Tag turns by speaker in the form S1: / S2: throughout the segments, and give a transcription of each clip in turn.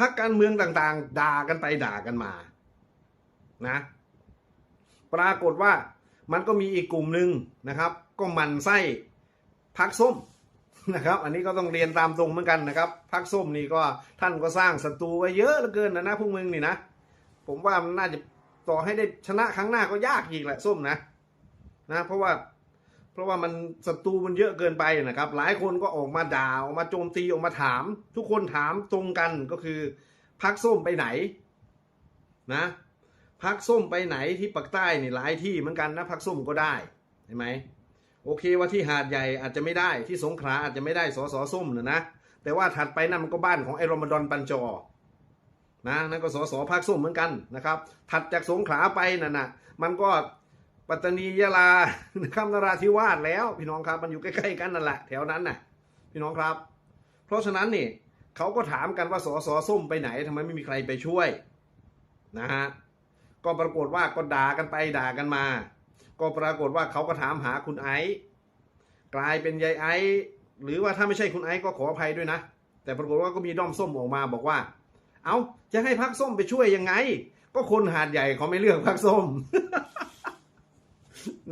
S1: พักการเมืองต่างๆ ด่ากันไปด่ากันมา นะ ปรากฏว่ามันก็มีอีกกลุ่มหนึ่งนะครับ ก็มันไส้พักส้มนะครับ อันนี้ก็ต้องเรียนตามตรงเหมือนกันนะครับพักส้มนี่ก็ท่านก็สร้างศัตรูไว้เยอะเหลือเกินนะนะพวกมึงนี่นะ ผมว่ามันน่าจะต่อให้ได้ชนะครั้งหน้าก็ยากอีกแหละส้มนะ นะ เพราะว่า เพราะว่ามันศัตรูมันเยอะเกินไปนะครับ หลายคนก็ออกมาด่าออกมาโจมตีออกมาถาม ทุกคนถามตรงกันก็คือพักส้มไปไหนนะพักส้มไปไหนที่ปักใต้นี่หลายที่เหมือนกันนะพักส้มก็ได้เห็นไหมโอเคว่าที่หาดใหญ่อาจจะไม่ได้ที่สงขลาอาจจะไม่ได้สอสอส้มนะนะแต่ว่าถัดไปนั่นมันก็บ้านของไอ้รอมฎอนปัญจอนะนั่นก็สอสอภาคส้มเหมือนกันนะครับ ถัดจากสงขลาไปนั่นน่ะมันก็ ปัตตานียะลานะครับนราธิวาสแล้ว พี่น้องครับมันอยู่ใกล้ๆกันนั่นแหละแถวนั้นน่ะ พี่น้องครับ เพราะฉะนั้นนี่เขาก็ถามกันว่าสสส้มไปไหนทำไมไม่มีใครไปช่วยนะฮะก็ปรากฏว่าก็ด่ากันไปด่ากันมา ก็ปรากฏว่าเขาก็ถามหาคุณไอซ์กลายเป็นยายไอซ์หรือว่าถ้าไม่ใช่คุณไอซ์ก็ขออภัยด้วยนะ แต่ปรากฏว่าก็มีด้อมส้มออกมาบอกว่า เอาจะให้พักส้มไปช่วยยังไง ก็คนหาดใหญ่เขาไม่เลือกพักส้ม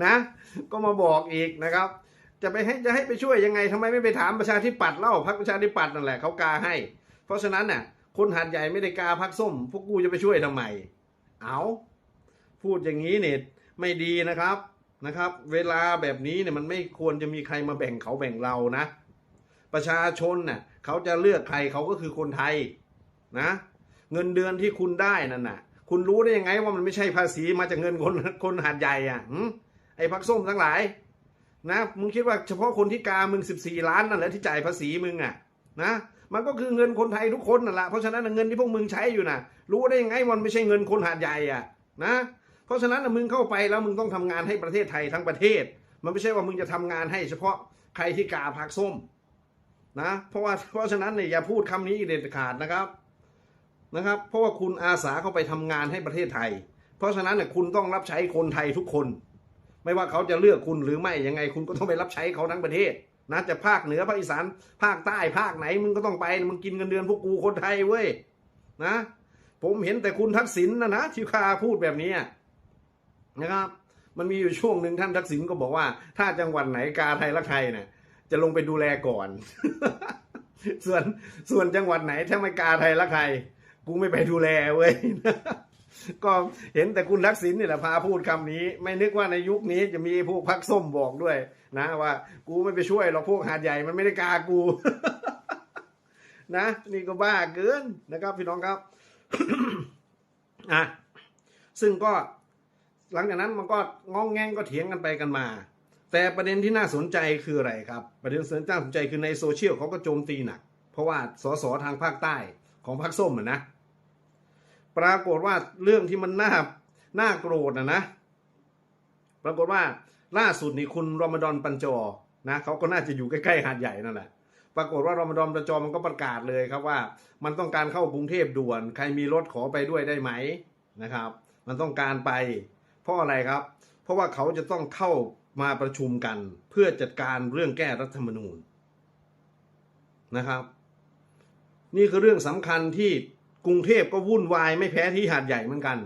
S1: นะ ก็มาบอกอีกนะครับ จะไปให้จะให้ไปช่วยยังไงทำไมไม่ไปถามประชาธิปัตย์เล่าพักประชาธิปัตย์นั่นแหละเขากาให้ เพราะฉะนั้นน่ะ คนหาดใหญ่ไม่ได้กาพักส้ม พวกกูจะไปช่วยทำไมเอาพูดอย่างนี้เนี่ยไม่ดีนะครับนะครับ เวลาแบบนี้เนี่ยมันไม่ควรจะมีใครมาแบ่งเขาแบ่งเรานะ ประชาชนน่ะเขาจะเลือกใครเขาก็คือคนไทยนะ เงินเดือนที่คุณได้นั่นน่ะ คุณรู้ได้ยังไงว่ามันไม่ใช่ภาษีมาจากเงินคนคนหาดใหญ่อะไอ้พักส้มทั้งหลาย นะมึงคิดว่าเฉพาะคนที่กามึงสิบสี่ล้านนั่นแหละที่จ่ายภาษีมึงอะ นะมันก็คือเงินคนไทยทุกคนนั่นแหละเพราะฉะนั้นเงินที่พวกมึงใช้อยู่น่ะ รู้ได้ยังไงมันไม่ใช่เงินคนหาดใหญ่อะนะเพราะฉะนั้นมึงเข้าไปแล้วมึงต้องทำงานให้ประเทศไทยทั้งประเทศ มันไม่ใช่ว่ามึงจะทำงานให้เฉพาะใครที่กาพักส้มนะเพราะว่าเพราะฉะนั้นเนี่ยอย่าพูดคำนี้เด็ดขาดนะครับ นะครับ เพราะว่าคุณอาสาเข้าไปทำงานให้ประเทศไทย เพราะฉะนั้นเนี่ยคุณต้องรับใช้คนไทยทุกคน ไม่ว่าเขาจะเลือกคุณหรือไม่ยังไง คุณก็ต้องไปรับใช้เขาทั้งประเทศนะจะภาคเหนือภาคอีสานภาคใต้ภาคไหนมึงก็ต้องไปมึงกินเงินเดือนพวกกูคนไทยเว้ยนะผมเห็นแต่คุณทักษิณนะนะที่ข้าพูดแบบนี้นะครับ มันมีอยู่ช่วงหนึ่งท่านทักษิณก็บอกว่า ถ้าจังหวัดไหนกาไทยรักไทยเนี่ยจะลงไปดูแลก่อน ส่วนส่วนจังหวัดไหนถ้าไม่กาไทยรักไทย กูไม่ไปดูแลเว้ย ก็เห็นแต่คุณทักษิณนี่แหละพาพูดคำนี้ ไม่นึกว่าในยุคนี้จะมีพวกพักส้มบอกด้วย นะว่า กูไม่ไปช่วยหรอกพวกหาดใหญ่มันไม่ได้กากู นะ นี่ก็บ้าเกินนะครับ พี่น้องครับอะซึ่งก็หลังจากนั้นมันก็งองแงงก็เถียงกันไปกันมา แต่ประเด็นที่น่าสนใจคืออะไรครับ ประเด็นน่าสนใจคือในโซเชียลเขาก็โจมตีหนัก เพราะว่าสสทางภาคใต้ของพรรคส้มอะนะ ปรากฏว่าเรื่องที่มันน่าน่าโกรธนะนะ ปรากฏว่าล่าสุดนี่คุณรอมฎอนปัญจอนะเขาก็น่าจะอยู่ใกล้ๆหาดใหญ่นั่นแหละปรากฏว่ารอมฎอนปัญจอมันก็ประกาศเลยครับว่า มันต้องการเข้ากรุงเทพด่วน ใครมีรถขอไปด้วยได้ไหมนะครับ มันต้องการไป เพราะอะไรครับ เพราะว่าเขาจะต้องเข้ามาประชุมกันเพื่อจัดการเรื่องแก้รัฐธรรมนูญนะครับ นี่คือเรื่องสำคัญที่ กรุงเทพก็วุ่นวายไม่แพ้ที่หาดใหญ่เหมือนกัน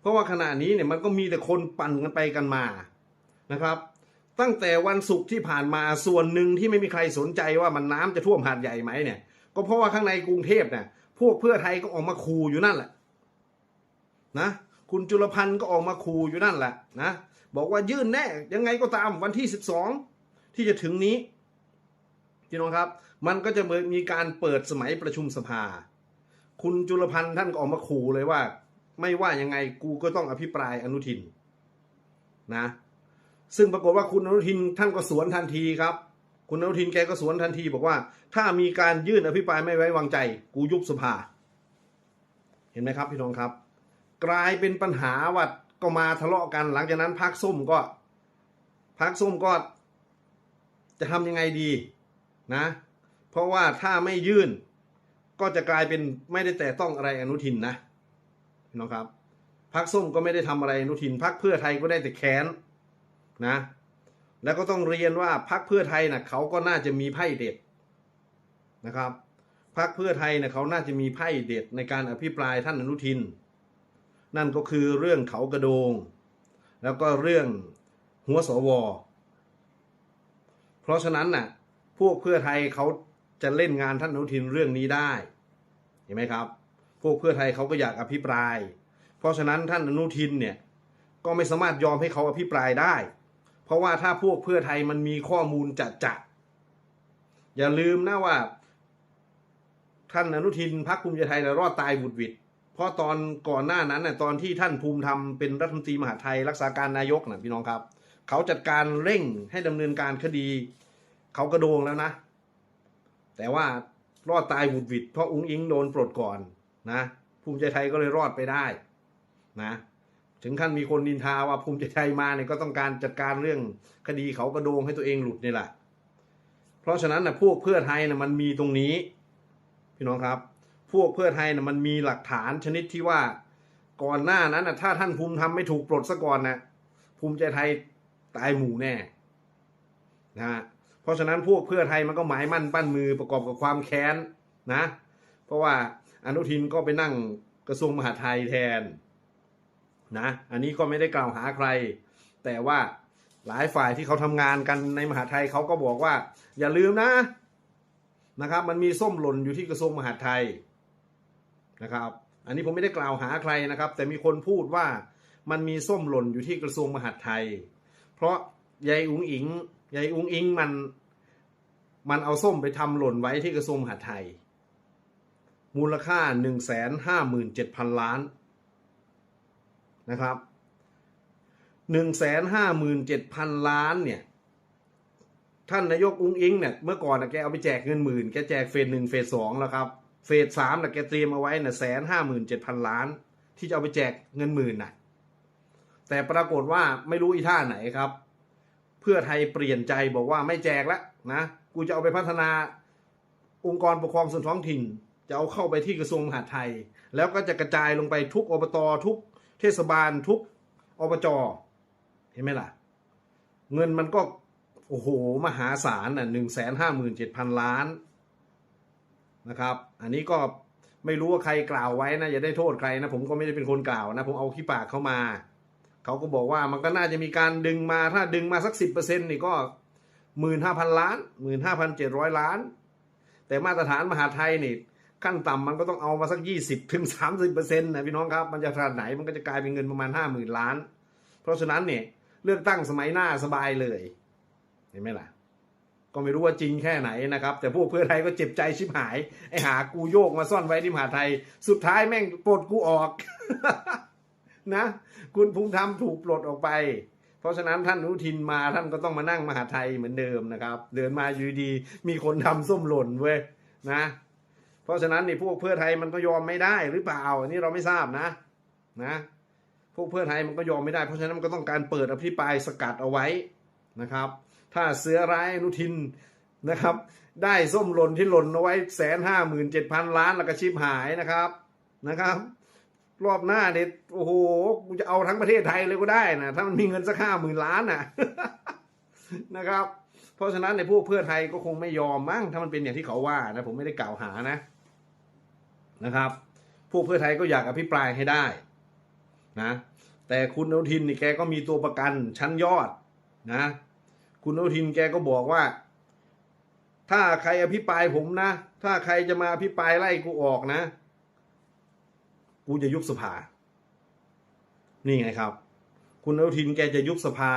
S1: เพราะว่าขณะนี้เนี่ยมันก็มีแต่คนปั่นกันไปกันมานะครับ ตั้งแต่วันศุกร์ที่ผ่านมาส่วนหนึ่งที่ไม่มีใครสนใจว่ามันน้ำจะท่วมหาดใหญ่ไหมเนี่ย ก็เพราะว่าข้างในกรุงเทพเนี่ยพวกเพื่อไทยก็ออกมาคูอยู่นั่นแหละนะคุณจุลพันธ์ก็ออกมาคูอยู่นั่นแหละนะบอกว่ายื่นแน่ยังไงก็ตามวันที่สิบสองที่จะถึงนี้พี่น้องครับ มันก็จะมีการเปิดสมัยประชุมสภา คุณจุลพันธ์ท่านก็ออกมาขู่เลยว่า ไม่ว่ายังไงกูก็ต้องอภิปรายอนุทินนะ ซึ่งปรากฏว่าคุณอนุทินท่านก็สวนทันทีครับ คุณอนุทินแกก็สวนทันที บอกว่า ถ้ามีการยื่นอภิปรายไม่ไว้วางใจ กูยุบสภา เห็นไหมครับพี่น้องครับ กลายเป็นปัญหาว่าก็มาทะเลาะกัน หลังจากนั้นพักส้มก็พักส้มก็ จะทำยังไงดีนะ เพราะว่าถ้าไม่ยื่น ก็จะกลายเป็นไม่ได้แต่ต้องอะไรอนุทินนะน้องครับพักส้มก็ไม่ได้ทำอะไรอนุทินพักเพื่อไทยก็ได้แต่แค้นนะ แล้วก็ต้องเรียนว่าพักเพื่อไทยนะเขาก็น่าจะมีไพ่เด็ดนะครับพรรคเพื่อไทยนี่ยเขาน่าจะมีไพ่เด็ดในการอภิปรายท่านอนุทิน นั่นก็คือเรื่องเขากระโดง แล้วก็เรื่องหัวสว เพราะฉะนั้นน่ะพวกเพื่อไทยเขา จะเล่นงานท่านอนุทินเรื่องนี้ได้ เห็นไหมครับ พวกเพื่อไทยเขาก็อยากอภิปราย เพราะฉะนั้นท่านอนุทินเนี่ยก็ไม่สามารถยอมให้เขาอภิปรายได้ เพราะว่าถ้าพวกเพื่อไทยมันมีข้อมูลจะจะอย่าลืมนะว่า ท่านอนุทินพรรคภูมิใจไทยน่ะรอดตายบุดวิดเพราะตอนก่อนหน้านั้นน่ะตอนที่ท่านภูมิธรรมเป็นรัฐมนตรีมหาไทยรักษาการนายกนะพี่น้องครับ เขาจัดการเร่งให้ดำเนินการคดี เขากระโดงแล้วนะ แต่ว่ารอดตายบุดหวิดเพราะอุ้งอิงโดนปลดก่อนนะ ภูมิใจไทยก็เลยรอดไปได้นะ ถึงขั้นมีคนนินทาว่าภูมิใจไทยมาเนี่ยก็ต้องการจัดการเรื่องคดีเขากระโดงให้ตัวเองหลุดนี่แหละ เพราะฉะนั้นนะพวกเพื่อไทยนะมันมีตรงนี้ พี่น้องครับ พวกเพื่อไทยนะมันมีหลักฐานชนิดที่ว่าก่อนหน้านั้นนะถ้าท่านภูมิธรรมไม่ถูกปลดซะก่อนนะภูมิใจไทยตายหมู่แน่นะฮะ ราะฉะนั้นพวกเพื่อไทยมันก็หมายมั่นปั้นมือประกอบกับความแค้นนะ เพราะว่าอนุทินก็ไปนั่งกระทรวงมหาดไทยแทนนะ อันนี้ก็ไม่ได้กล่าวหาใคร แต่ว่าหลายฝ่ายที่เขาทำงานกันในมหาดไทยเขาก็บอกว่า อย่าลืมนะนะครับ มันมีส้มหล่นอยู่ที่กระทรวงมหาดไทยนะครับ อันนี้ผมไม่ได้กล่าวหาใครนะครับ แต่มีคนพูดว่ามันมีส้มหล่นอยู่ที่กระทรวงมหาดไทย เพราะยายอุ๋งอิง ยายอุงอิงมันมันเอาส้มไปทำหล่นไว้ที่กระทรวงมหาดไทย มูลค่าหนึ่งแสนห้าหมื่นเจ็ดพันล้านนะครับหนึ่งแสนห้าหมื่นเจ็ดพันล้านเนี่ย ท่านนายกอุ้งอิงเนี่ยเมื่อก่อนนะแกเอาไปแจกเงินหมื่นแกแจกเฟสหนึ่งเฟสสองแล้วครับ เฟสสามนะแกเตรียมเอาไว้น่ะแสนห้าหมื่นเจ็ดพันล้าน ที่จะเอาไปแจกเงินหมื่นน่ะแต่ปรากฏว่าไม่รู้อีท่าไหนครับ เพื่อไทยเปลี่ยนใจบอกว่าไม่แจกแล้วนะ กูจะเอาไปพัฒนาองค์กรปกครองส่วนท้องถิ่น จะเอาเข้าไปที่กระทรวงมหาดไทย แล้วก็จะกระจายลงไปทุกอบตทุกเทศบาลทุกอบจเห็นไหมล่ะ เงินมันก็ โอ้โห มหาศาลน่ะหนึ่งแสนห้าหมื่นเจ็ดพันล้านนะครับ อันนี้ก็ไม่รู้ว่าใครกล่าวไว้นะ อย่าได้โทษใครนะ ผมก็ไม่ได้เป็นคนกล่าวนะ ผมเอาขี้ปากเข้ามา เขาก็บอกว่ามันก็น่าจะมีการดึงมาถ้าดึงมาสักสิบเปอร์เซ็นต์นี่ก็หมื่นห้าพันล้านหมื่นห้าพันเจ็ดร้อยล้าน แต่มาตรฐานมหาไทยนี่ขั้นต่ำมันก็ต้องเอามาสักยี่สิบถึงสามสิบเปอร์เซ็นต์นะพี่น้องครับมันจะขนาดไหนมันก็จะกลายเป็นเงินประมาณห้าหมื่นล้าน เพราะฉะนั้นเนี่ยเลือกตั้งสมัยหน้าสบายเลยเห็นไหมล่ะก็ไม่รู้ว่าจริงแค่ไหนนะครับ แต่พวกเพื่อไทยก็เจ็บใจชิบหาย ไอ้หากูโยกมาซ่อนไว้ที่มหาไทย สุดท้ายแม่งปลดกูออก นะ คุณภูมิธรรมถูกปลดออกไป เพราะฉะนั้นท่านอนุทินมาท่านก็ต้องมานั่งมหาไทยเหมือนเดิมนะครับ เดินมาอยู่ดีๆมีคนทำส้มหล่นเว้ยนะ เพราะฉะนั้นนี่พวกเพื่อไทยมันก็ยอมไม่ได้หรือเปล่าอันนี้เราไม่ทราบนะนะพวกเพื่อไทยมันก็ยอมไม่ได้ เพราะฉะนั้นมันก็ต้องการเปิดอภิปรายสกัดเอาไว้นะครับ ถ้าเสือร้ายอนุทินนะครับ ได้ส้มหล่นที่หล่นเอาไว้แสนห้าหมื่นเจ็ดพันล้านแล้วก็ชิบหายนะครับนะครับ รอบหน้าเนี่ยโอ้โหกูจะเอาทั้งประเทศไทยเลยก็ได้นะถ้ามันมีเงินสักห้าหมื่นล้านน่ะนะครับ เพราะฉะนั้นในพวกเพื่อไทยก็คงไม่ยอมมั้งถ้ามันเป็นอย่างที่เขาว่านะผมไม่ได้กล่าวหานะนะครับ พวกเพื่อไทยก็อยากอภิปรายให้ได้นะแต่คุณอนุทินนี่แกก็มีตัวประกันชั้นยอดนะ คุณอนุทินแกก็บอกว่า ถ้าใครอภิปรายผมนะ ถ้าใครจะมาอภิปรายไล่กูออกนะ กูจะยุบสภา นี่ไงครับ คุณอนุทินแกจะยุบสภา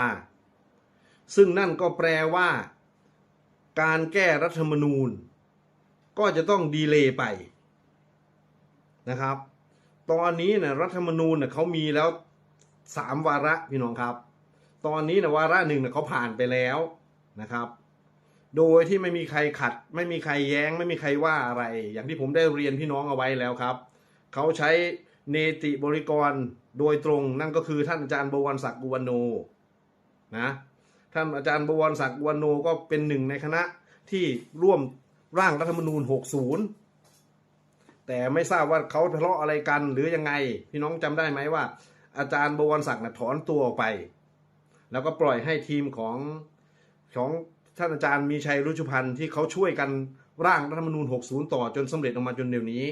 S1: ซึ่งนั่นก็แปลว่า การแก้รัฐธรรมนูญ ก็จะต้องดีเลย์ไปนะครับ ตอนนี้นะรัฐธรรมนูญนะเขามีแล้วสามวาระพี่น้องครับ ตอนนี้นะวาระหนึ่งนะเขาผ่านไปแล้วนะครับ โดยที่ไม่มีใครขัด ไม่มีใครแย้ง ไม่มีใครว่าอะไร อย่างที่ผมได้เรียนพี่น้องเอาไว้แล้วครับ เขาใช้เนติบริกรโดยตรงนั่นก็คือท่านอาจารย์บวรศักดิ์กุวรโนนะท่านอาจารย์บวรศักดิ์กุวรโนก็เป็นหนึ่งในคณะที่ร่วมร่างรัฐธรรมนูญ 60 แต่ไม่ทราบว่าเขาทะเลาะอะไรกันหรือยังไง พี่น้องจำได้ไหมว่า อาจารย์บวรศักดิ์นะถอนตัวออกไป แล้วก็ปล่อยให้ทีมของของท่านอาจารย์มีชัยรุชุพันธ์ที่เขาช่วยกันร่างรัฐธรรมนูญ 60 ต่อจนสำเร็จออกมาจนเดี๋ยวนี้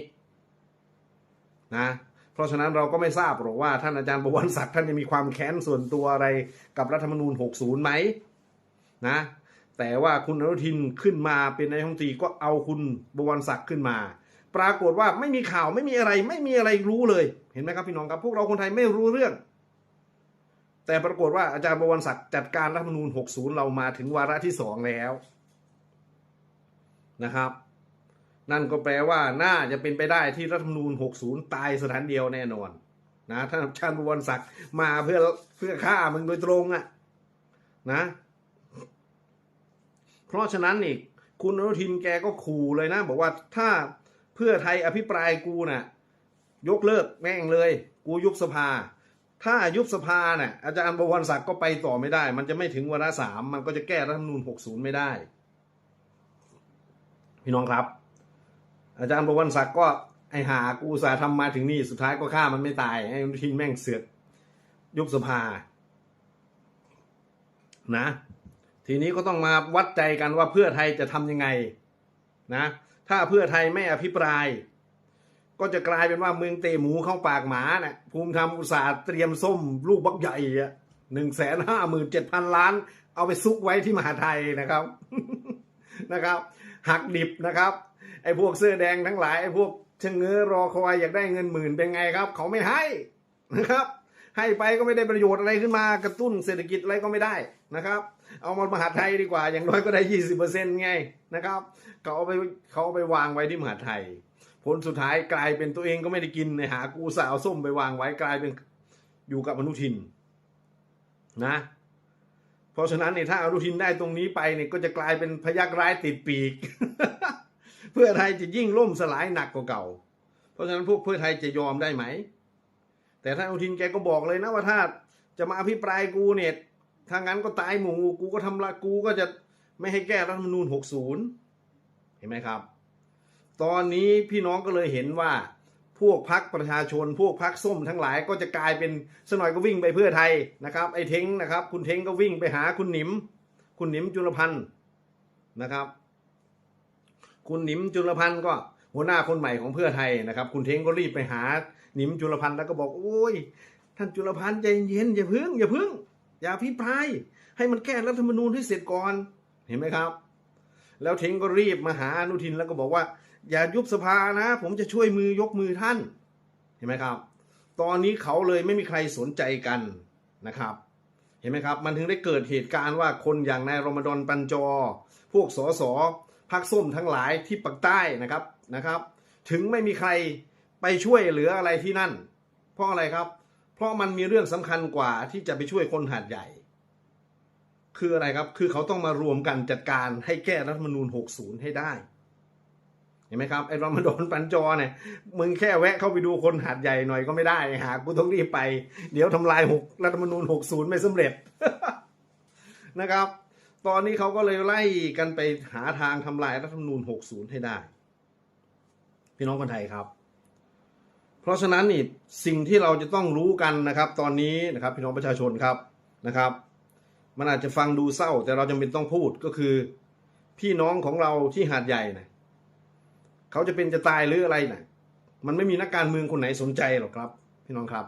S1: นะเพราะฉะนั้นเราก็ไม่ทราบหรอกว่าท่านอาจารย์บวรศักดิ์ท่านจะมีความแค้นส่วนตัวอะไรกับรัฐธรรมนูญ 60 ไหมนะแต่ว่าคุณอนุทินขึ้นมาเป็นนายกรัฐมนตรีก็เอาคุณบวรศักดิ์ขึ้นมา ปรากฏว่าไม่มีข่าวไม่มีอะไร ไม่มีอะไรรู้เลย เห็นไหมครับพี่น้องครับพวกเราคนไทยไม่รู้เรื่อง แต่ปรากฏว่าอาจารย์บวรศักดิ์จัดการรัฐธรรมนูญ 60 เรามาถึงวาระที่สองแล้วนะครับ นั่นก็แปลว่าน่าจะเป็นไปได้ที่รัฐธรรมนูญ 60 ตายสถานเดียวแน่นอน นะท่านอาจารย์บวรศักดิ์มาเพื่อเพื่อฆ่ามึงโดยตรงอะนะ เพราะฉะนั้นนี่คุณอนุทินแกก็ขู่เลยนะ บอกว่าถ้าเพื่อไทยอภิปรายกูน่ะ ยกเลิกแม่งเลย กูยุบสภา ถ้ายุบสภาเนี่ยอาจารย์บวรศักดิ์ก็ไปต่อไม่ได้ มันจะไม่ถึงวาระสามมันก็จะแก้รัฐธรรมนูญ 60 ไม่ได้ พี่น้องครับ อาจารย์บวรศักดิ์ก็ไอหากูสาห์ทำมาถึงนี่สุดท้ายก็ฆ่ามันไม่ตายไอ้ทินแม่งเสือกยุบสภา นะ ทีนี้ก็ต้องมาวัดใจกันว่าเพื่อไทยจะทำยังไง นะ ถ้าเพื่อไทยไม่อภิปราย ก็จะกลายเป็นว่าเมืองเตหมูเข้าปากหมาเนะ่ยภูมิธรรมอุตสาห์เตรียมส้มลูกบักใหญ่อะหนึ่งแสนห้าหมื่นเจ็ดพันล้าน เอาไปซุกไว้ที่มหาไทยนะครับนะครับ หักดิบนะครับ ไอ้พวกเสื้อแดงทั้งหลายไอ้พวกชะเง้อรอคอยอยากได้เงินหมื่นเป็นไงครับ เขาไม่ให้นะครับ ให้ไปก็ไม่ได้ประโยชน์อะไรขึ้นมากระตุ้นเศรษฐกิจอะไรก็ไม่ได้นะครับ เอามามหาไทยดีกว่า อย่างน้อยก็ได้ยี่สิบเปอร์เซ็นต์ไงนะครับเขาเอาไปเขาเอาไปวางไว้ที่มหาไทย ผลสุดท้ายกลายเป็นตัวเองก็ไม่ได้กินในหากูสาวส้มไปวางไว้กลายเป็นอยู่กับอนุทินนะ ราะฉะนั้นเนี่ยถ้าอนุทินได้ตรงนี้ไปเนี่ยก็จะกลายเป็นพยักร้ายติดปีก เพื่อไทยจะยิ่งล่มสลายหนักกว่าเก่า เพราะฉะนั้นพวกเพื่อไทยจะยอมได้ไหม แต่ท่านอนุทินแกก็บอกเลยนะว่าถ้าจะมาอภิปรายกูเนี่ยถ้างั้นก็ตายหมู่กูก็ทำละกูก็จะไม่ให้แก้รัฐธรรมนูญ60 เห็นไหมครับ ตอนนี้พี่น้องก็เลยเห็นว่า พวกพักประชาชน พวกพักส้มทั้งหลายก็จะกลายเป็นสนอยก็วิ่งไปเพื่อไทยนะครับ ไอ้เท้งนะครับ คุณเท้งก็วิ่งไปหาคุณหนิม คุณหนิมจุลพันธ์นะครับ คุณหนิมจุลพันธ์ก็หัวหน้าคนใหม่ของเพื่อไทยนะครับ คุณเท้งก็รีบไปหาหนิมจุลพันธ์แล้วก็บอกโอ้ย ท่านจุลพันธ์ใจเย็นอย่าพึ่ง อย่าพึ่ง อย่าพิปรายให้มันแก้รัฐธรรมนูญให้เสร็จก่อนเห็นไหมครับ แล้วเท้งก็รีบมาหาอนุทินแล้วก็บอกว่า อย่ายุบสภานะ ผมจะช่วยมือยกมือท่าน เห็นไหมครับ ตอนนี้เขาเลยไม่มีใครสนใจกันนะครับ เห็นไหมครับ มันถึงได้เกิดเหตุการณ์ว่าคนอย่างนายรมฎอนปัญจอ พวกสสพักส้มทั้งหลายที่ปักใต้นะครับนะครับ ถึงไม่มีใครไปช่วยเหลืออะไรที่นั่น เพราะอะไรครับ เพราะมันมีเรื่องสำคัญกว่าที่จะไปช่วยคนหาดใหญ่ คืออะไรครับ คือเขาต้องมารวมกันจัดการให้แก้รัฐธรรมนูญ60 ให้ได้ เห็นไหมครับไอ้รอมฎอนปัญจอเนี่ยมึงแค่แวะเข้าไปดูคนหาดใหญ่หน่อยก็ไม่ได้หากูต้องรีบไป เดี๋ยวทำลายหกรัฐธรรมนูญ60ไม่สำเร็จนะครับ ตอนนี้เขาก็เลยไล่กันไปหาทางทำลายรัฐธรรมนูญ60ให้ได้ พี่น้องคนไทยครับ เพราะฉะนั้นนี่สิ่งที่เราจะต้องรู้กันนะครับ ตอนนี้นะครับ พี่น้องประชาชนครับนะครับ มันอาจจะฟังดูเศร้า แต่เราจำเป็นต้องพูดก็คือ พี่น้องของเราที่หาดใหญ่นะ เขาจะเป็นจะตายหรืออะไรนะมันไม่มีนักการเมืองคนไหนสนใจหรอกครับ พี่น้องครับ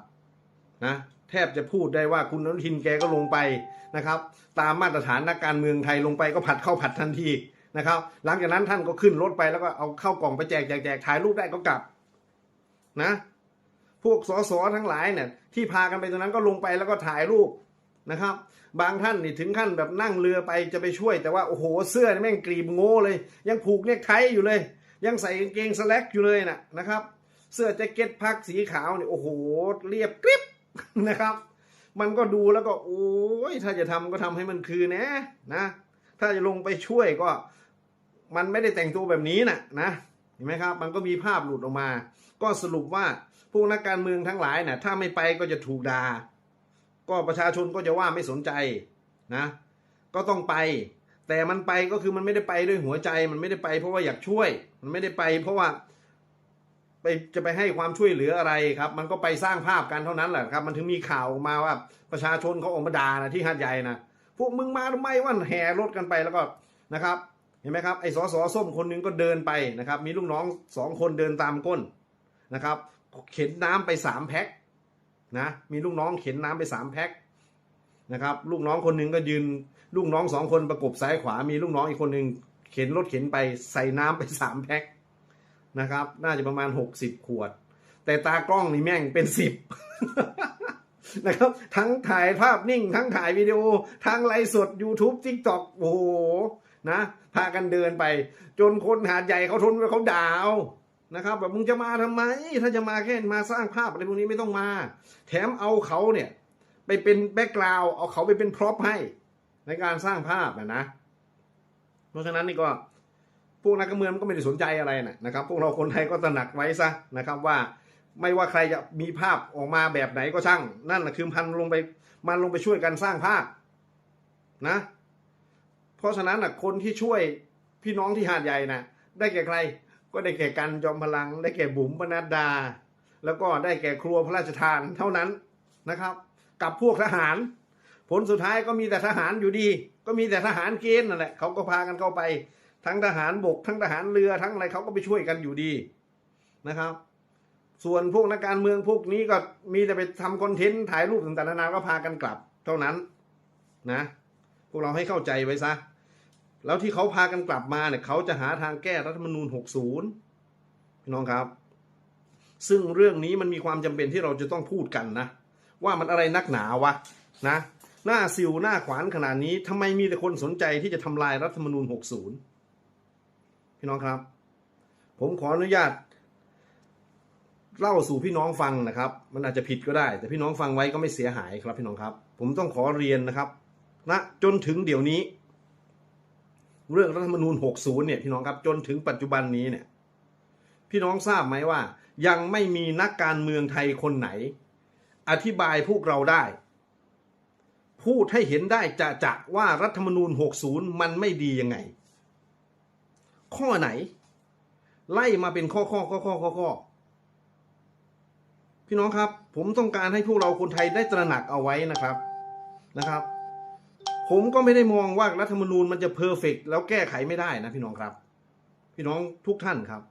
S1: นะแทบจะพูดได้ว่าคุณอนุทินแกก็ลงไปนะครับ ตามมาตรฐานนักการเมืองไทยลงไปก็ผัดเข้าผัดทันทีนะครับ หลังจากนั้นท่านก็ขึ้นรถไปแล้วก็เอาเข้ากล่องไปแจกแจกแจกถ่ายรูปได้ก็กลับนะ พวกสสทั้งหลายเนี่ยที่พากันไปตรงนั้นก็ลงไปแล้วก็ถ่ายรูปนะครับ บางท่านนี่ถึงขั้นแบบนั่งเรือไปจะไปช่วย แต่ว่าโอ้โหเสื้อนี่แม่งกรีบโง่เลย ยังผูกเนคไทอยู่เลย ยังใส่กางเกงสแลกอยู่เลยนะนะครับ เสื้อแจ็คเก็ตพักสีขาวเนี่ยโอ้โหเรียบกริบนะครับ มันก็ดูแล้วก็โอ้ยถ้าจะทำก็ทำให้มันคือนะนะ ถ้าจะลงไปช่วยก็ มันไม่ได้แต่งตัวแบบนี้นะนะเห็นไหมครับ มันก็มีภาพหลุดออกมา ก็สรุปว่าพวกนักการเมืองทั้งหลายนะ่ะถ้าไม่ไปก็จะถูกดา่าก็ประชาชนก็จะว่าไม่สนใจนะ ก็ต้องไป แต่มันไปก็คือมันไม่ได้ไปด้วยหัวใจ มันไม่ได้ไป เพราะว่าอยากช่วย มันไม่ได้ไป เพราะว่า ไปจะไปให้ความช่วยเหลืออะไรครับ มันก็ไปสร้างภาพกันเท่านั้นแหละครับ มันถึงมีข่าวออกมาว่าประชาชนเขาออกมาด่านะที่หาดใหญ่นะพวกมึงมาทำไมว่าแห่รถกันไปแล้วก็นะครับ เห็นไหมครับไอ้สอสอส้มคนนึงก็เดินไปนะครับ มีลูกน้องสองคนเดินตามก้นนะครับ เข็นน้ำไปสามแพ็คนะมีลูกน้องเข็นน้ำไปสามแพ็ค นะครับ ลูกน้องคนหนึงก็ยืน ลูกน้องสองคนประกบซ้ายขวา มีลูกน้องอีกคนหนึ่งเข็นรถเข็นไปใส่น้ำไปสามแพ็คนะครับ น่าจะประมาณหกสิบขวด แต่ตากล้องนี่แม่งเป็นสิบนะครับ ทั้งถ่ายภาพนิ่ง ทั้งถ่ายวิดีโอ ทั้งไลฟ์สด YouTube TikTok โอ้โหนะ พากันเดินไป จนคนหาดใหญ่เขาทนไว้เขาด่าเอานะครับแบบมึงจะมาทำไม ถ้าจะมาแค่มาสร้างภาพอะไรพวกนี้ไม่ต้องมา แถมเอาเขาเนี่ย ไปเป็นแบ็กกราวเอาเขาไปเป็นพร็อพให้ ในการสร้างภาพนะนะ เพราะฉะนั้นนี่ก็พวกนักการเมืองก็ไม่ได้สนใจอะไรนะนะครับ พวกเราคนไทยก็ตระหนักไว้ซะนะครับว่าไม่ว่าใครจะมีภาพออกมาแบบไหนก็ช่าง นั่นแหะคือพันลงไปมันลงไปช่วยกันสร้างภาพนะ เพราะฉะนั้นนะคนที่ช่วยพี่น้องที่หาดใหญ่นะได้แก่ใคร ก็ได้แก่กันจอมพลัง ได้แก่บุ๋มปนัดดา แล้วก็ได้แก่ครัวพระราชทานเท่านั้นนะครับ กับพวกทหาร ผลสุดท้ายก็มีแต่ทหารอยู่ดี ก็มีแต่ทหารเกณฑ์นั่นแหละเขาก็พากันเข้าไป ทั้งทหารบก ทั้งทหารเรือทั้งอะไรเขาก็ไปช่วยกันอยู่ดีนะครับ ส่วนพวกนักการเมืองพวกนี้ก็มีแต่ไปทำคอนเทนต์ถ่ายรูปต่างๆนานาก็พากันกลับ เท่านั้นนะ พวกเราให้เข้าใจไว้ซะแล้วที่เขาพากันกลับมาเนี่ยเขาจะหาทางแก้รัฐธรรมนูญ 60 พี่น้องครับ ซึ่งเรื่องนี้มันมีความจำเป็นที่เราจะต้องพูดกันนะ ว่ามันอะไรนักหนาวะนะหน้าซิวหน้าขวานขนาดนี้ทำไมมีแต่คนสนใจที่จะทำลายรัฐธรรมนูญ 60 พี่น้องครับ ผมขออนุญาต เล่าสู่พี่น้องฟังนะครับ มันอาจจะผิดก็ได้ แต่พี่น้องฟังไว้ก็ไม่เสียหายครับพี่น้องครับ ผมต้องขอเรียนนะครับณนะจนถึงเดี๋ยวนี้ เรื่องรัฐธรรมนูญ 60 เนี่ยพี่น้องครับจนถึงปัจจุบันนี้เนี่ย พี่น้องทราบไหมว่า ยังไม่มีนักการเมืองไทยคนไหน อธิบายพวกเราได้ พูดให้เห็นได้จะจะว่ารัฐธรรมนูญ 60 มันไม่ดียังไง ข้อไหน ไล่มาเป็นข้อข้อข้อข้อข้อข้อพี่น้องครับ ผมต้องการให้พวกเราคนไทยได้ตระหนักเอาไว้นะครับนะครับ ผมก็ไม่ได้มองว่ารัฐธรรมนูญมันจะเพอร์เฟกแล้วแก้ไขไม่ได้นะพี่น้องครับ พี่น้องทุกท่านครับ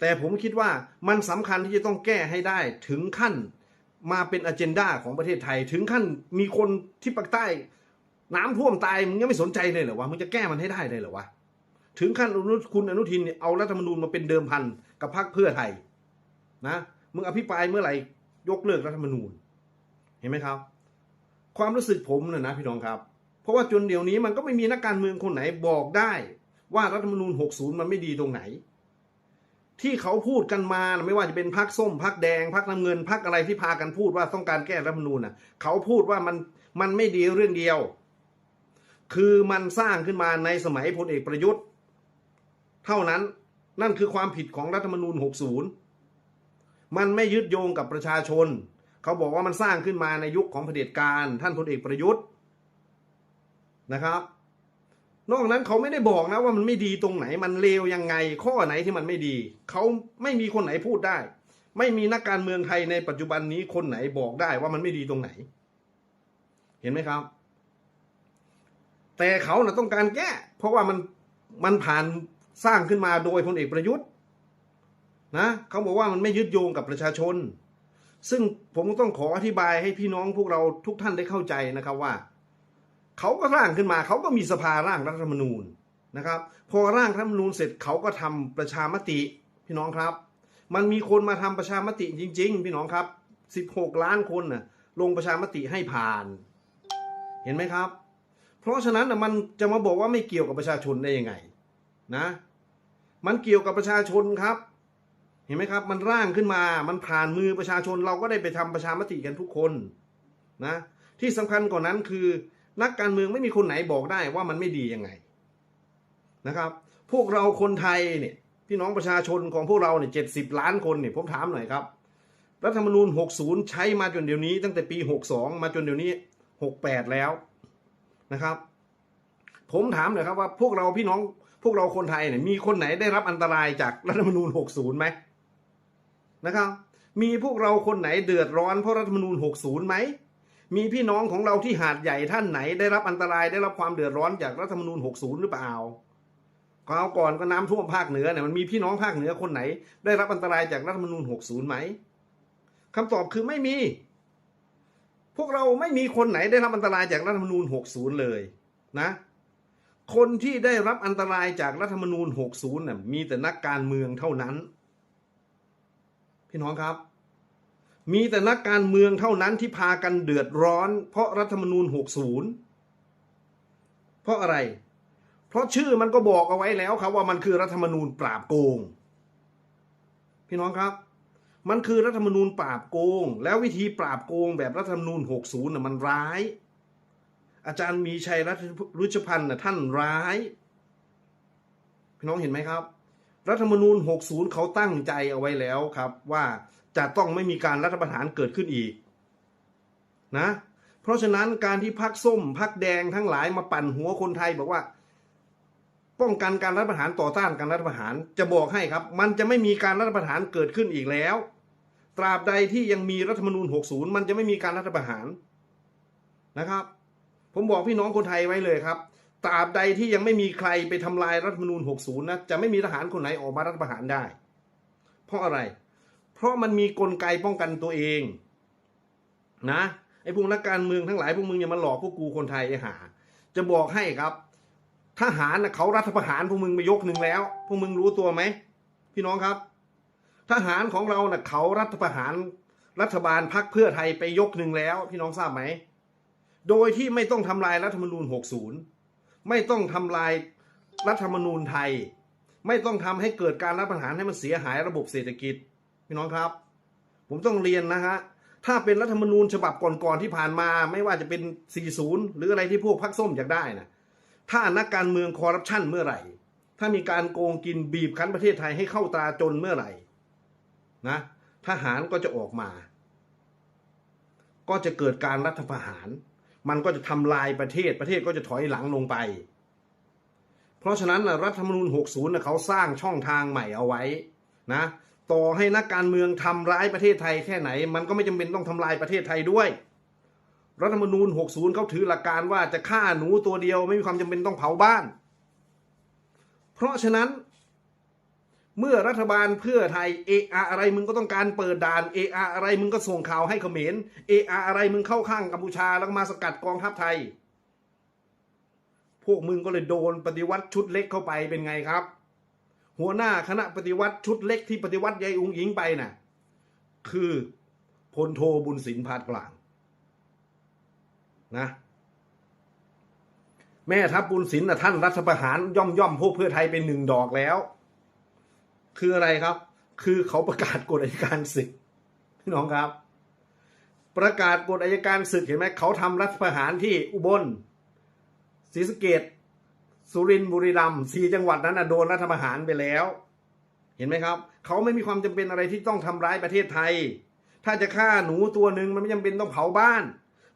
S1: แต่ผมคิดว่ามันสำคัญที่จะต้องแก้ให้ได้ถึงขั้น มาเป็นอ g e n d a ของประเทศไทย ถึงขั้นมีคนที่ปากใต้ น้ำท่วมตายมึงยังไม่สนใจเลยเหรอวะมึงจะแก้มันให้ได้เลยเหรอวะถึงขั้นอนุคุณอนุทินเนี่ยเอารัฐธรรมนูญมาเป็นเดิมพันกับพรรคเพื่อไทยนะมึงอภิปรายเมื่อไหร่ยกเลิกรัฐธรรมนูญ เห็นไหมครับ ความรู้สึกผมน่ะนะพี่น้องครับ เพราะว่าจนเดี๋ยวนี้มันก็ไม่มีนักการเมืองคนไหนบอกได้ ว่ารัฐธรรมนูญ 60 มันไม่ดีตรงไหน ที่เขาพูดกันมาไม่ว่าจะเป็นพักส้มพักแดงพักน้ำเงินพักอะไรที่พากันพูดว่าต้องการแก้รัฐมนูญน่ะเขาพูดว่ามันมันไม่ดีเรื่องเดียว คือมันสร้างขึ้นมาในสมัยพลเอกประยุทธ์ เท่านั้นนั่นคือความผิดของรัฐธรรมนูญ 60 มันไม่ยึดโยงกับประชาชน เขาบอกว่ามันสร้างขึ้นมาในยุคของเผด็จการท่านพลเอกประยุทธ์นะครับ นอกนั้นเขาไม่ได้บอกนะว่ามันไม่ดีตรงไหนมันเลวยังไง ข้อไหนที่มันไม่ดี เขาไม่มีคนไหนพูดได้ ไม่มีนักการเมืองไทยในปัจจุบันนี้คนไหนบอกได้ว่ามันไม่ดีตรงไหน เห็นไหมครับ แต่เขาน่ะต้องการแก้ เพราะว่ามันมันผ่านสร้างขึ้นมาโดยพลเอกประยุทธ์นะเขาบอกว่ามันไม่ยึดโยงกับประชาชน ซึ่งผมต้องขออธิบายให้พี่น้องพวกเราทุกท่านได้เข้าใจนะครับว่า เขาก็ร่างขึ้นมาเขาก็มีสภาร่างรัฐธรรมนูญนะครับ พอร่างรัฐธรรมนูญเสร็จเขาก็ทำประชามติพี่น้องครับ มันมีคนมาทำประชามติจริง ๆ พี่น้องครับ 16 ล้านคนน่ะลงประชามติให้ผ่าน เห็นไหมครับ เพราะฉะนั้นนะมันจะมาบอกว่าไม่เกี่ยวกับประชาชนได้ยังไงนะมันเกี่ยวกับประชาชนครับ เห็นไหมครับ มันร่างขึ้นมา มันผ่านมือประชาชนเราก็ได้ไปทำประชามติกันทุกคนนะที่สำคัญกว่านั้นคือ นักการเมืองไม่มีคนไหนบอกได้ว่ามันไม่ดียังไงนะครับ พวกเราคนไทยเนี่ยพี่น้องประชาชนของพวกเราเนี่ยเจ็ดสิบล้านคนเนี่ยผมถามหน่อยครับ รัฐธรรมนูญ 60 ใช้มาจนเดี๋ยวนี้ ตั้งแต่ปี 62 มาจนเดี๋ยวนี้ 68 แล้วนะครับ ผมถามหน่อยครับว่าพวกเราพี่น้องพวกเราคนไทยเนี่ยมีคนไหนได้รับอันตรายจากรัฐธรรมนูญ 60 ไหมนะครับ มีพวกเราคนไหนเดือดร้อนเพราะรัฐธรรมนูญ 60 ไหม มีพี่น้องของเราที่หาดใหญ่ท่านไหน ได้รับอันตรายได้รับความเดือดร้อนจากรัฐธรรมนูญ 60 หรือเปล่าคราวก่อนก็น้ำท่วมภาคเหนือเนี่ยมันมีพี่น้องภาคเหนือคนไหน ได้รับอันตรายจากรัฐธรรมนูญ 60 ไหมคำตอบคือไม่มี พวกเราไม่มีคนไหนได้รับอันตรายจากรัฐธรรมนูญ 60 เลยนะ คนที่ได้รับอันตรายจากรัฐธรรมนูญ 60น่ะมีแต่นักการเมืองเท่านั้น พี่น้องครับ มีแต่นักการเมืองเท่านั้นที่พากันเดือดร้อน เพราะรัฐธรรมนูญ 60 เพราะอะไร เพราะชื่อมันก็บอกเอาไว้แล้วครับว่ามันคือรัฐธรรมนูญปราบโกง พี่น้องครับ มันคือรัฐธรรมนูญปราบโกง แล้ววิธีปราบโกงแบบรัฐธรรมนูญ 60น่ะมันร้าย อาจารย์มีชัยรัตรุชพันธ์น่ะท่านร้าย พี่น้องเห็นไหมครับ รัฐธรรมนูญ 60 เขาตั้งใจเอาไว้แล้วครับว่า จะต้องไม่มีการรัฐประหารเกิดขึ้นอีกนะ เพราะฉะนั้นการที่พักส้มพักแดงทั้งหลายมาปั่นหัวคนไทยบอกว่า ป้องกันการรัฐประหารต่อต้านการรัฐประหารจะบอกให้ครับ มันจะไม่มีการรัฐประหารเกิดขึ้นอีกแล้ว ตราบใดที่ยังมีรัฐธรรมนูญ 60 มันจะไม่มีการรัฐประหารนะครับ ผมบอกพี่น้องคนไทยไว้เลยครับตราบใดที่ยังไม่มีใครไปทำลายรัฐธรรมนูญ 60 นะ จะไม่มีทหารคนไหนออกมารัฐประหารได้ เพราะอะไร เพราะมันมีกลไกป้องกันตัวเอง นะไอ้พวกนักการเมืองทั้งหลายพวกมึงอย่ามาหลอกพวกกูคนไทยไอ้หา จะบอกให้ครับทหารนะเขารัฐประหารพวกมึงไปยกหนึ่งแล้ว พวกมึงรู้ตัวไหมพี่น้องครับ ทหารของเรานะ่ะเขารัฐประหารรัฐบาลพักเพื่อไทยไปยกหนึ่งแล้ว พี่น้องทราบไหม โดยที่ไม่ต้องทำลายรัฐธรรมนูญ 60 ไม่ต้องทำลายรัฐธรรมนูญไทย ไม่ต้องทำให้เกิดการรัฐประหารให้มันเสียหายระบบเศรษฐกิจ พี่น้องครับ ผมต้องเรียนนะฮะถ้าเป็นรัฐธรรมนูญฉบับก่อนๆที่ผ่านมา ไม่ว่าจะเป็น 40 หรืออะไรที่พวกพักส้มอยากได้นะถ้านักการเมืองคอร์รัปชันเมื่อไหร่ ถ้ามีการโกงกินบีบคั้นประเทศไทยให้เข้าตาจนเมื่อไหร่นะทหารก็จะออกมา ก็จะเกิดการรัฐประหาร มันก็จะทำลายประเทศประเทศก็จะถอยหลังลงไป เพราะฉะนั้นนะรัฐธรรมนูญ 60นะเขาสร้างช่องทางใหม่เอาไว้นะ ต่อให้นักการเมืองทำร้ายประเทศไทยแค่ไหน มันก็ไม่จำเป็นต้องทำลายประเทศไทยด้วย รัฐธรรมนูญ 60 เขาถือหลักการว่าจะฆ่าหนูตัวเดียวไม่มีความจำเป็นต้องเผาบ้าน เพราะฉะนั้น เมื่อรัฐบาลเพื่อไทยเออะอะไรมึงก็ต้องการเปิดด่านเออะอะไรมึงก็ส่งข่าวให้เขมรเออะอะไรมึงเข้าข้างกัมพูชาแล้วมาสกัดกองทัพไทย พวกมึงก็เลยโดนปฏิวัติชุดเล็กเข้าไปเป็นไงครับ หัวหน้าคณะปฏิวัติชุดเล็กที่ปฏิวัติยายอุงหญิงไปน่ะ คือพลโทบุญสินพาดกลางนะ แม่ทัพบุญสินน่ะท่านรัฐประหารย่อมย่อมพวกเพื่อไทยเป็นหนึ่งดอกแล้ว คืออะไรครับ คือเขาประกาศกฎอัยการศึกพี่น้องครับ ประกาศกฎอัยการศึกเห็นไหมเขาทำรัฐประหารที่อุบลศรีสะเกด สุรินทร์บุรีรัมย์สี่จังหวัดนั้นนะโดนรัฐประหารไปแล้ว เห็นไหมครับ เขาไม่มีความจำเป็นอะไรที่ต้องทำร้ายประเทศไทย ถ้าจะฆ่าหนูตัวหนึ่งมันไม่จำเป็นต้องเผาบ้าน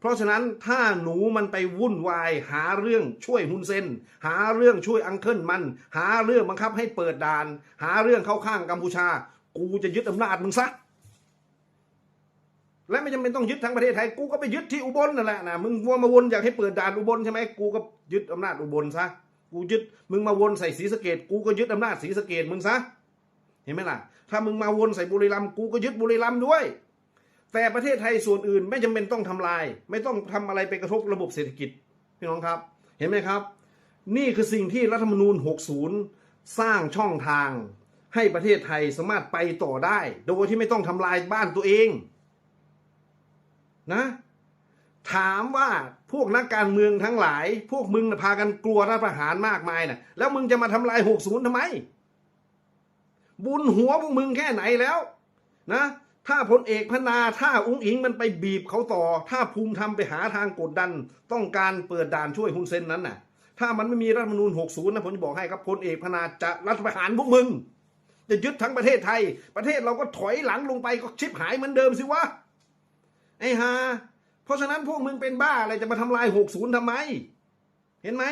S1: เพราะฉะนั้นถ้าหนูมันไปวุ่นวาย หาเรื่องช่วยฮุนเซนหาเรื่องช่วยอังเคิลมัน หาเรื่องบังคับให้เปิดด่าน หาเรื่องเข้าข้างกัมพูชา กูจะยึดอำนาจมึงซะและไม่จำเป็นต้องยึดทั้งประเทศไทย กูก็ไปยึดที่อุบลนั่นแหละนะ มึงวัวมาวนอยากให้เปิดด่านอุบลใช่ไหม กูก็ยึดอำนาจอุบลซะ กูยึดมึงมาวนใส่ศรีสะเกดกูก็ยึดอำนาจศรีสะเกดมึงซะเห็นไหมล่ะ ถ้ามึงมาวนใส่บุรีรัมย์กูก็ยึดบุรีรัมย์ด้วย แต่ประเทศไทยส่วนอื่นไม่จำเป็นต้องทำลาย ไม่ต้องทำอะไรไปกระทบระบบเศรษฐกิจพี่น้องครับ เห็นไหมครับ นี่คือสิ่งที่รัฐธรรมนูญ 60 สร้างช่องทาง ให้ประเทศไทยสามารถไปต่อได้ โดยที่ไม่ต้องทำลายบ้านตัวเอง นะ ถามว่าพวกนักการเมืองทั้งหลาย พวกมึงพากันกลัวรัฐประหารมากมายนะแล้วมึงจะมาทำลาย60ทำไม บุญหัวพวกมึงแค่ไหนแล้วนะ ถ้าพลเอกพนา ถ้าอุ้งอิงมันไปบีบเขาต่อ ถ้าภูมิธรรมไปหาทางกดดัน ต้องการเปิดด่านช่วยฮุนเซนนั้นน่ะ ถ้ามันไม่มีรัฐธรรมนูญ60นะผมจะบอกให้ครับพลเอกพนาจะรัฐประหารพวกมึง จะยึดทั้งประเทศไทย ประเทศเราก็ถอยหลังลงไปก็ชิบหายเหมือนเดิมสิวะไอ้ฮา เพราะฉะนั้นพวกมึงเป็นบ้าอะไรจะมาทำลาย60ทำไม เห็นไหม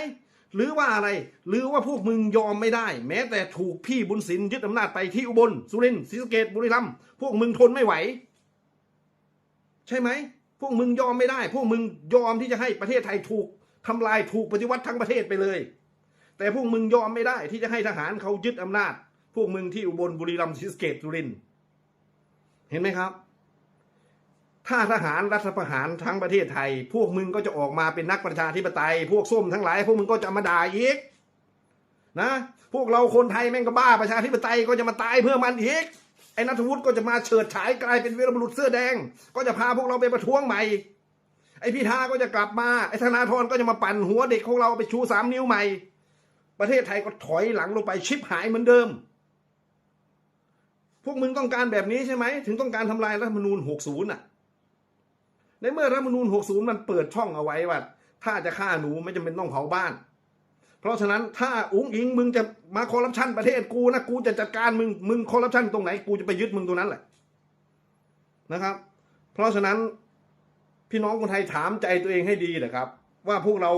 S1: หรือว่าอะไร หรือว่าพวกมึงยอมไม่ได้ แม้แต่ถูกพี่บุญสินยึดอำนาจไปที่อุบล สุรินทร์ศรีสะเกดบุรีรัมย์พวกมึงทนไม่ไหว ใช่ไหม พวกมึงยอมไม่ได้ พวกมึงยอมที่จะให้ประเทศไทยถูกทำลายถูกปฏิวัติทั้งประเทศไปเลย แต่พวกมึงยอมไม่ได้ ที่จะให้ทหารเขายึดอำนาจ พวกมึงที่อุบลบุรีรัมย์ศรีสะเกษสุรินทร์เห็นไหมครับ ถ้าทหารรัฐประหารทั้งประเทศไทย พวกมึงก็จะออกมาเป็นนักประชาธิปไตย พวกส้มทั้งหลาย พวกมึงก็จะมาด่าอีกนะ พวกเราคนไทยแม่งก็บ้าประชาธิปไตยก็จะมาตายเพื่อมันอีกไอ้นัทวุฒิก็จะมาเฉิดฉายกลายเป็นวีรบุรุษเสื้อแดง ก็จะพาพวกเราไปประท้วงใหม่ ไอ้พิธาก็จะกลับมาไอ้ธนาธรก็จะมาปั่นหัวเด็กของเราไปชูสามนิ้วใหม่ ประเทศไทยก็ถอยหลังลงไปชิบหายเหมือนเดิม พวกมึงต้องการแบบนี้ใช่ไหมถึงต้องการทำลายรัฐธรรมนูญ60น่ะ ในเมื่อรัฐมนูญ60 มันเปิดช่องเอาไว้ว่า ถ้าจะฆ่าหนูไม่จำเป็นต้องเผาบ้าน เพราะฉะนั้นถ้าอุ้งอิงมึงจะมาคอร์รัปชันประเทศกูนะกูจะจัดการมึงมึงคอร์รัปชันตรงไหนกูจะไปยึดมึงตรงนั้นแหละนะครับ เพราะฉะนั้นพี่น้องคนไทยถามใจตัวเองให้ดีนะครับ ว่าพวกเรา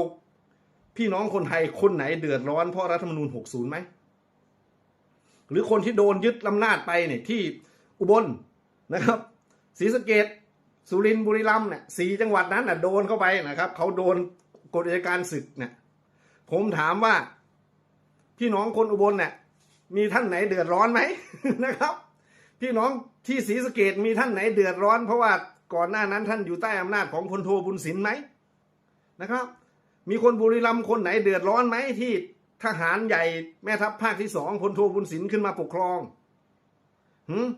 S1: พี่น้องคนไทยคนไหนเดือดร้อนเพราะรัฐธรรมนูญ 60 ไหม หรือคนที่โดนยึดอำนาจไปเนี่ยที่อุบลนะครับศรีสะเกด สุรินทร์บุรีรัมย์เนี่ยสี่จังหวัดนั้นน่ะโดนเข้าไปนะครับเขาโดนกฎอัยการศึกเนี่ยผมถามว่า พี่น้องคนอุบลเนี่ยมีท่านไหนเดือดร้อนไหมนะครับ พี่น้องที่ศรีสะเกดมีท่านไหนเดือดร้อน เพราะว่าก่อนหน้านั้นท่านอยู่ใต้อำนาจของพลโทบุญสินไหมนะครับ มีคนบุรีรัมย์คนไหนเดือดร้อนไหมที่ทหารใหญ่แม่ทัพภาคที่สองพลโทบุญสินขึ้นมาปกครองหืม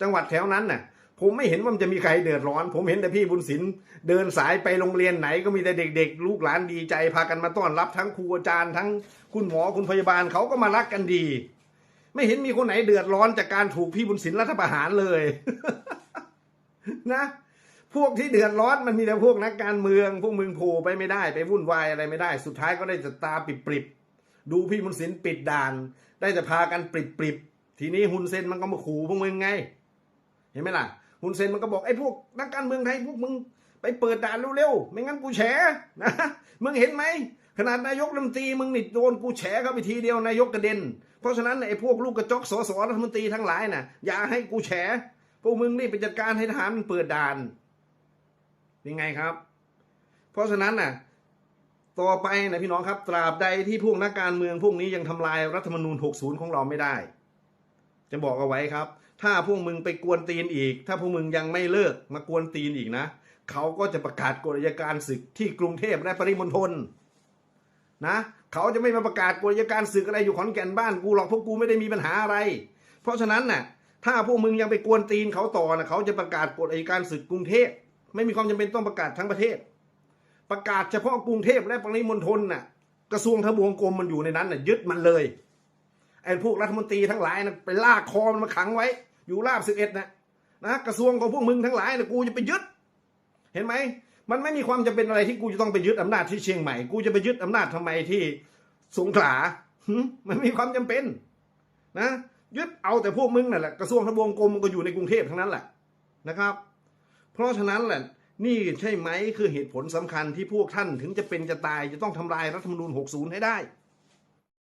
S1: จังหวัดแถวนั้นน่ะ ผมไม่เห็นว่ามันจะมีใครเดือดร้อน ผมเห็นแต่พี่บุญสินเดินสายไปโรงเรียนไหนก็มีแต่เด็ก ๆ ลูกหลานดีใจ พากันมาต้อนรับทั้งครูอาจารย์ทั้งคุณหมอคุณพยาบาลเขาก็มารักกันดี ไม่เห็นมีคนไหนเดือดร้อนจากการถูกพี่บุญสินรัฐประหารเลยนะพวกที่เดือดร้อนมันมีแต่พวกนักการเมือง พวกมึงโผล่ไปไม่ได้ไปวุ่นวายอะไรไม่ได้ สุดท้ายก็ได้แต่ตาปิบปริบๆดูพี่บุญสินปิดด่าน ได้แต่พากันปริบปริบๆทีนี้ฮุนเซนมันก็มาขู่พวกมึงไง เห็นไหมล่ะ ฮุนเซนมันก็บอกไอ้พวกนักการเมืองไทยพวกมึงไปเปิดด่านเร็วๆไม่งั้นกูแฉนะมึงเห็นไหมขนาดนายกรัฐมนตรีมึงนี่โดนกูแฉเข้าไปทีเดียวนายกกระเด็น เพราะฉะนั้นไอ้พวกลูกกระจอกสสรัฐมนตรีทั้งหลายน่ะ อย่าให้กูแฉพวกมึงนี่ไปจัดการให้ทหารมันเปิดด่านยังไงครับ เพราะฉะนั้นน่ะ ต่อไปนะพี่น้องครับ ตราบใดที่พวกนักการเมืองพวกนี้ยังทำลายรัฐธรรมนูญ 60 ของเราไม่ได้ จะบอกเอาไว้ครับ ถ้าพวกมึงไปกวนตีนอีก ถ้าพวกมึงยังไม่เลิกมากวนตีนอีกนะ เขาก็จะประกาศกฎอัยการศึกที่กรุงเทพและปริมณฑลนะเขาจะไม่มาประกาศกฎอัยการศึกอะไรอยู่ขอนแก่นบ้านกูหรอกพวกกูไม่ได้มีปัญหาอะไร เพราะฉะนั้นน่ะ ถ้าพวกมึงยังไปกวนตีนเขาต่อนะเขาจะประกาศกฎอัยการศึกกรุงเทพไม่มีความจำเป็นต้องประกาศทั้งประเทศ ประกาศเฉพาะกรุงเทพและปริมณฑลน่ะ กระทรวงทบวงกรมมันอยู่ในนั้นน่ะยึดมันเลยไอ้พวกรัฐมนตรีทั้งหลายนะไปลากคอมันมาขังไว้ อยู่ราบสิบเอ็ดนะนะกระทรวงของพวกมึงทั้งหลายนะกูจะไปยึด เห็นไหมมันไม่มีความจำเป็นอะไรที่กูจะต้องไปยึดอำนาจที่เชียงใหม่กูจะไปยึดอำนาจทำไมที่สงขลาหึมันมีความจำเป็น นะยึดเอาแต่พวกมึงนั่นแหละกระทรวงทบวงกรมมันก็อยู่ในกรุงเทพทั้งนั้นแหละนะครับ เพราะฉะนั้นแหละ นี่ใช่ไหมคือเหตุผลสำคัญที่พวกท่านถึงจะเป็นจะตายจะต้องทำลายรัฐธรรมนูญ60 ให้ได้